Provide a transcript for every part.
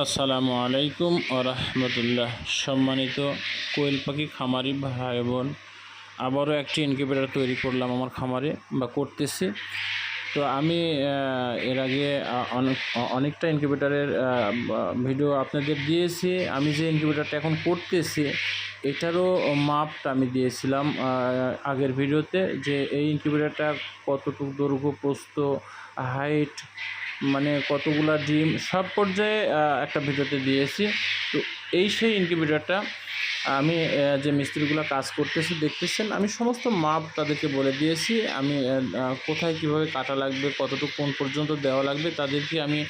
আসসালামু আলাইকুম রহমতুল্লাহ। সম্মানিত কোয়েল পাখি খামারি ভাই বোন, আবারও একটি ইনকিউবেটার তৈরি করলাম আমার খামারে বা করতেছি। তো আমি এর আগে অনেক, অনেকটা ইনকিউবেটারের ভিডিও আপনাদের দিয়েছি। আমি যে ইনকিউবেটারটা এখন করতেছি, এটারও মাপটা আমি দিয়েছিলাম আগের ভিডিওতে যে এই ইনকিউবেটারটা কতটুকু দৈর্ঘ্য, প্রস্থ হাইট মানে কতগুলা ডিম সব পর্যায়ে একটা ভিডিওতে দিয়েছি। তো এই সেই ইনকিউবেটারটা আমি যে মিস্ত্রিগুলো কাজ করতেছে, দেখতেছেন, আমি সমস্ত মাপ তাদেরকে বলে দিয়েছি। আমি কোথায় কীভাবে কাটা লাগবে, কতটুকু, কোন পর্যন্ত দেওয়া লাগবে, তাদেরকে আমি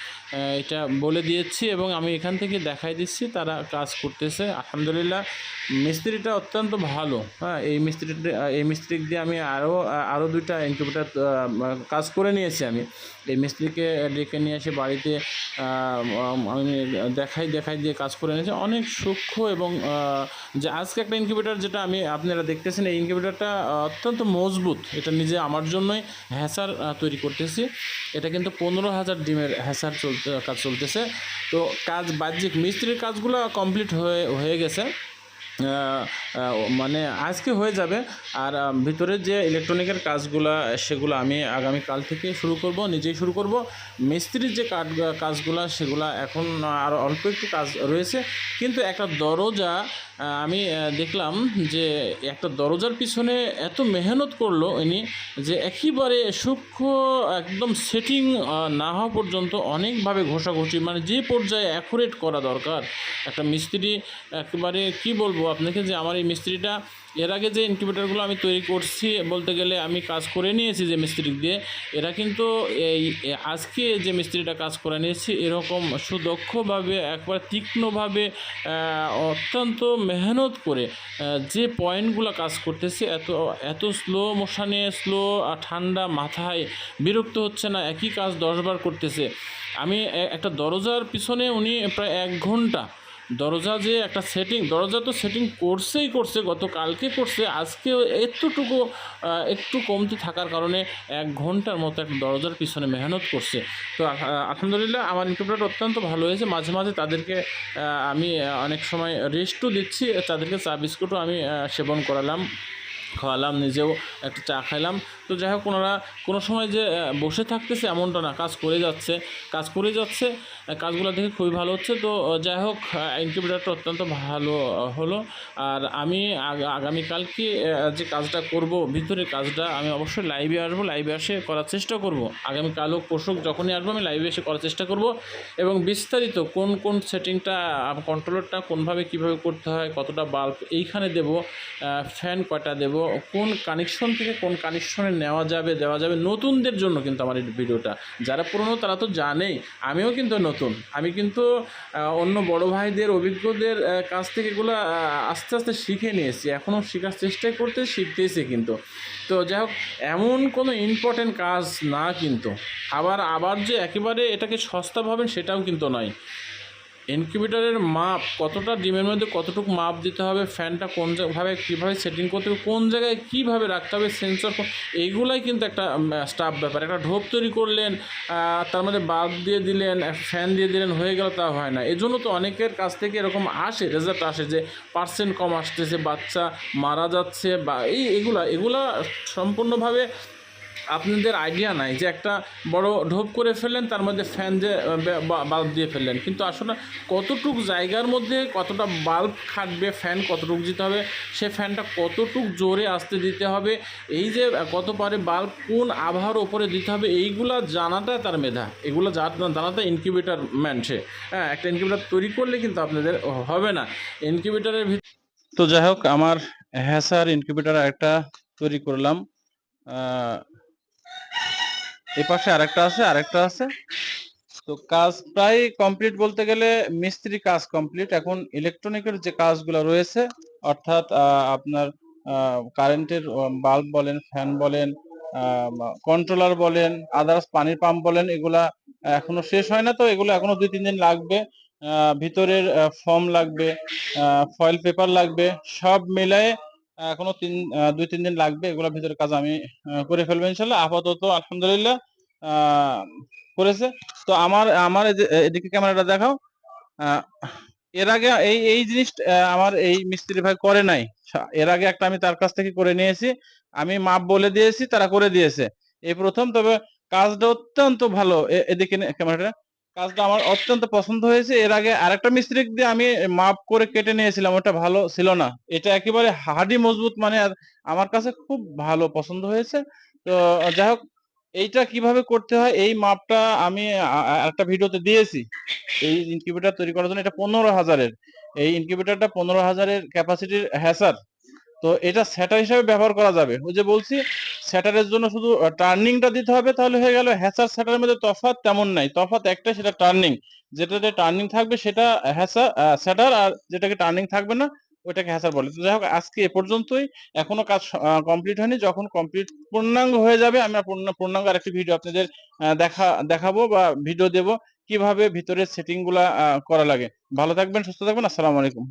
এটা বলে দিয়েছি এবং আমি এখান থেকে দেখাই দিচ্ছি, তারা কাজ করতেছে। আলহামদুলিল্লাহ, মিস্ত্রিটা অত্যন্ত ভালো। হ্যাঁ এই মিস্ত্রিটা এই মিস্ত্রি দিয়ে আমি আরও আরও দুইটা ইনকিউবেটার কাজ করে নিয়েছি আমি। এই মিস্ত্রিকে ডেকে নিয়ে এসে বাড়িতে আমি দেখাই দেখাই দিয়ে কাজ করে নিয়েছি। অনেক সূক্ষ্ম এবং যে আজকে একটা ইনকিউবেটার যেটা আমি আপনারা দেখতেছেন, এই ইনকিউবেটারটা অত্যন্ত মজবুত। এটা নিজে আমার জন্যই হ্যাসার তৈরি করতেছি। এটা কিন্তু পনেরো হাজার ডিমের হ্যাসার চলতে, কাজ চলতেছে। তো কাজ বাহ্যিক মিস্ত্রির কাজগুলো কমপ্লিট হয়ে হয়ে গেছে। মানে আজকে হয়ে যাবে। আর ভিতরে যে ইলেকট্রনিকের কাজগুলো, সেগুলো আমি আগামী কাল থেকে শুরু করব, নিজেই শুরু করব। মিস্ত্রির যে কাজ, কাজগুলো, সেগুলো এখন আর অল্প একটু কাজ রয়েছে। কিন্তু একটা দরজা আমি দেখলাম যে একটা দরজার পিছনে এত মেহনত করল ইনি যে একেবারে সূক্ষ্ম একদম সেটিং না হওয়া পর্যন্ত অনেকভাবে ঘষাঘষি মানে যে পর্যায়ে অ্যাকুরেট করা দরকার। একটা মিস্ত্রি একেবারে, কি বলব আপনাকে যে আমার এই মিস্ত্রিটা এর আগে যে ইনকিউবেটারগুলো আমি তৈরি করছি বলতে গেলে আমি কাজ করে নিয়েছি যে মিস্ত্রি দিয়ে, এরা কিন্তু এই আজকে যে মিস্ত্রিটা কাজ করে নিয়েছি, এরকম সুদক্ষভাবে, একবার তীক্ষ্ণভাবে অত্যন্ত মেহনত করে যে পয়েন্টগুলো কাজ করতেছে, এত এত স্লো মোশানে স্লো ঠান্ডা মাথায় বিরক্ত হচ্ছে না, একই কাজ দশবার করতেছে। আমি একটা দরজার পিছনে উনি প্রায় এক ঘণ্টা দরজা যে একটা সেটিং দরজা তো সেটিং করছেই করছে গতকালকে করছে আজকে আহ, একটু কমতি থাকার কারণে এক ঘণ্টার মতো একটা দরজার পিছনে মেহনত করছে। তো আলহামদুলিল্লাহ আমার ইনকিউবেটার অত্যন্ত ভালো হয়েছে। মাঝে মাঝে তাদেরকে আমি অনেক সময় রেস্টও দিচ্ছি তাদেরকে চা বিস্কুটও আমি সেবন করালাম খাওয়ালাম নিজেও একটা চা খাইলাম। তো যাই হোক, ওনারা কোনো সময় যে বসে থাকতেছে এমনটা না, কাজ করে যাচ্ছে, কাজ করে যাচ্ছে কাজগুলো দেখে খুবই ভালো হচ্ছে। তো যাই হোক ইনকিউবেটারটা অত্যন্ত ভালো হলো। আর আমি আগ- আগামীকালকে যে কাজটা করব ভিতরে কাজটা, আমি অবশ্যই লাইভে আসব লাইভে এসে করার চেষ্টা করব। আগামীকাল হোক, পরশু যখনই আসব, আমি লাইভে এসে করার চেষ্টা করব। এবং বিস্তারিত কোন কোন সেটিংটা কন্ট্রোলারটা কোনভাবে কীভাবে করতে হয়, কতটা বাল্ব এইখানে দেব ফ্যান কয়টা দেব, কোন কানেকশন থেকে কোন কানেকশনে নেওয়া যাবে, দেওয়া যাবে নতুনদের জন্য কিন্তু আমার এই ভিডিওটা। যারা পুরনো তারা তো জানেই আমিও কিন্তু নতুন। আমি কিন্তু অন্য বড় ভাইদের, অভিজ্ঞদের কাছ থেকে এগুলো আস্তে আস্তে শিখে নিয়েছি। এখনও শেখার চেষ্টাই করতে শিখতেছি কিন্তু। তো যাই হোক, এমন কোনো ইম্পর্টেন্ট কাজ না কিন্তু। আবার আবার যে একেবারে এটাকে সস্তা ভাবেন সেটাও কিন্তু নয়। ইনকিউবেটারের মাপ কতটা? ডিমের মধ্যে কতটুকু মাপ দিতে হবে? ফ্যানটা কোন ভাবে কীভাবে সেটিং করতে হবে? কোন জায়গায় কীভাবে রাখতে হবে? সেন্সর এইগুলাই কিন্তু একটা স্টাফ ব্যাপার। একটা ঢোপ তৈরি করলেন তার মধ্যে বাল্ব দিয়ে দিলেন ফ্যান দিয়ে দিলেন, হয়ে গেল, তা হয় না। এই জন্য তো অনেকের কাছ থেকে এরকম আসে রেজাল্ট আসে যে পার্সেন্ট কম আসতেছে, বাচ্চা মারা যাচ্ছে বা এই, এগুলা এগুলা সম্পূর্ণভাবে আপনাদের আইডিয়া নাই যে একটা বড় ঢোপ করে ফেললেন, তার মধ্যে ফ্যান দিয়ে বাল্ব দিয়ে ফেললেন। কিন্তু আসলে কতটুক জায়গার মধ্যে কতটা বাল্ব খাটবে ফ্যান কতটুক দিতে হবে, সে ফ্যানটা কতটুক জোরে আসতে দিতে হবে, এই যে কত পারে বাল্ব কোন আবহাওয়ার ওপরে দিতে হবে, এইগুলা জানাটা তার মেধা। এগুলো জানাটা ইনকিউবেটার ম্যান সে। হ্যাঁ একটা ইনকিউবেটার তৈরি করলে কিন্তু আপনাদের হবে না। ইনকিউবেটারের ভিতর তো যাই হোক, আমার হ্যাঁ স্যার ইনকিউবেটার একটা তৈরি করলাম। এই পাশে আরেকটা আছে আরেকটা আছে। তো কাজ প্রায় কমপ্লিট বলতে গেলে মিস্ত্রি কাজ কমপ্লিট এখন ইলেকট্রনিকের যে কাজগুলো রয়েছে, অর্থাৎ আপনার কারেন্টের বাল্ব বলেন ফ্যান বলেন কন্ট্রোলার বলেন আদার্স পানির পাম্প বলেন, এগুলা এখনও শেষ হয় না তো, এগুলো এখনও দুই, তিন দিন লাগবে। ভিতরের ফর্ম লাগবে ফয়েল পেপার লাগবে, সব মিলায়ে এখনও তিন দুই তিন দিন লাগবে এগুলোর ভিতরে কাজ আমি করে ফেলব ইনশাল্লাহ। আপাতত আলহামদুলিল্লাহ করেছে। তো আমার আমার এদিকে ক্যামেরাটা দেখাও। এর আগে এই এই জিনিসটা আহ, আমার এই মিস্ত্রি ভাই করে নাই। এর আগে একটা আমি তার কাছ থেকে করে নিয়েছি। আমি মাপ বলে দিয়েছি তারা করে দিয়েছে। এই প্রথম তবে কাজটা অত্যন্ত ভালো। এদিকে ক্যামেরাটা। কাজটা আমার অত্যন্ত পছন্দ হয়েছে। এর আগে আরেকটা মিস্ত্রি দিয়ে আমি মাপ করে কেটে নিয়েছিলাম, ওটা ভালো ছিল না। এটা একেবারে হাডি মজবুত মানে আমার কাছে খুব ভালো পছন্দ হয়েছে। তো যাই হোক, এইটা কীভাবে করতে হয়, এই মাপটা আমি একটা ভিডিওতে দিয়েছি। এই ইনকিউবেটর তৈরি করার জন্য এটা পনেরো হাজারের। এই ইনকিউবেটরটা পনেরো হাজারের ক্যাপাসিটির হ্যাসার। তো এটা স্যাটার হিসাবে ব্যবহার করা যাবে। ওই যে বলছি স্যাটারের জন্য শুধু টার্নিংটা দিতে হবে তাহলে হয়ে গেল হ্যাসার স্যাটারের মধ্যে তফাৎ তেমন নাই। তফাৎ একটাই সেটা টার্নিং যেটাতে টার্নিং থাকবে সেটা হ্যাসার স্যাটার আর যেটাকে টার্নিং থাকবে না ওইটাকে হ্যাসার বলে। তো যাই হোক আজকে এ পর্যন্তই। এখনও কাজ কমপ্লিট হয়নি। যখন কমপ্লিট পূর্ণাঙ্গ হয়ে যাবে আমরা পূর্ণ- পূর্ণাঙ্গ আরেকটি ভিডিও আপনাদের দেখা দেখাবো বা ভিডিও দেব কীভাবে ভিতরের সেটিংগুলা আহ, করা লাগে। ভালো থাকবেন সুস্থ থাকবেন। আসসালামু আলাইকুম।